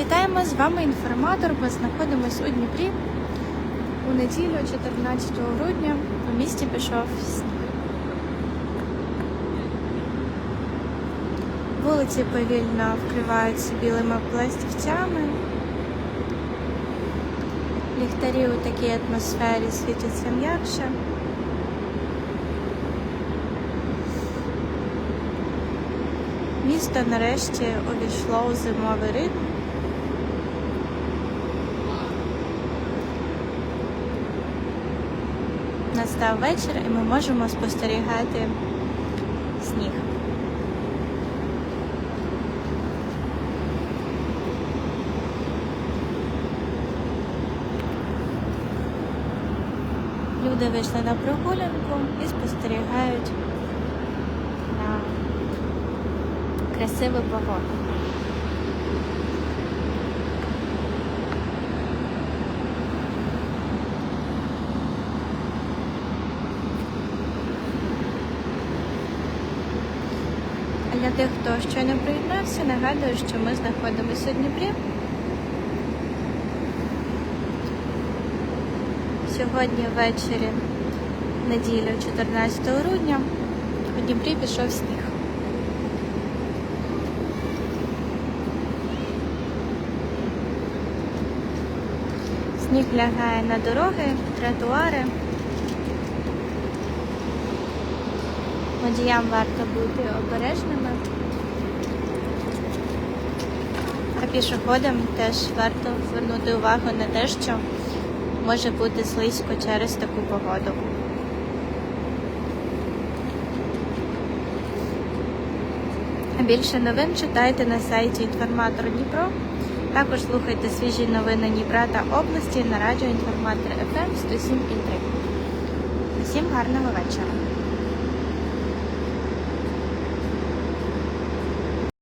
Вітаємо з вами інформатор. Ми знаходимося у Дніпрі у неділю, 14 грудня. У місті пішов сніг. Вулиці повільно вкриваються білими пластівцями. Ліхтарі у такій атмосфері світяться м'якше. Місто нарешті увійшло у зимовий ритм. Настав вечір і ми можемо спостерігати сніг. Люди вийшли на прогулянку і спостерігають на красиву погоду. Для тих, хто щойно приєднався, нагадую, що ми знаходимося у Дніпрі. Сьогодні ввечері, неділю, 14 грудня, у Дніпрі пішов сніг. Сніг лягає на дороги, тротуари. Водіям варто бути обережними. Пішоходам теж варто звернути увагу на те, що може бути слизько через таку погоду. Більше новин читайте на сайті Інформатор Дніпро. Також слухайте свіжі новини Дніпра та області на радіо Інформатор ФМ 107,3. Усім гарного вечора.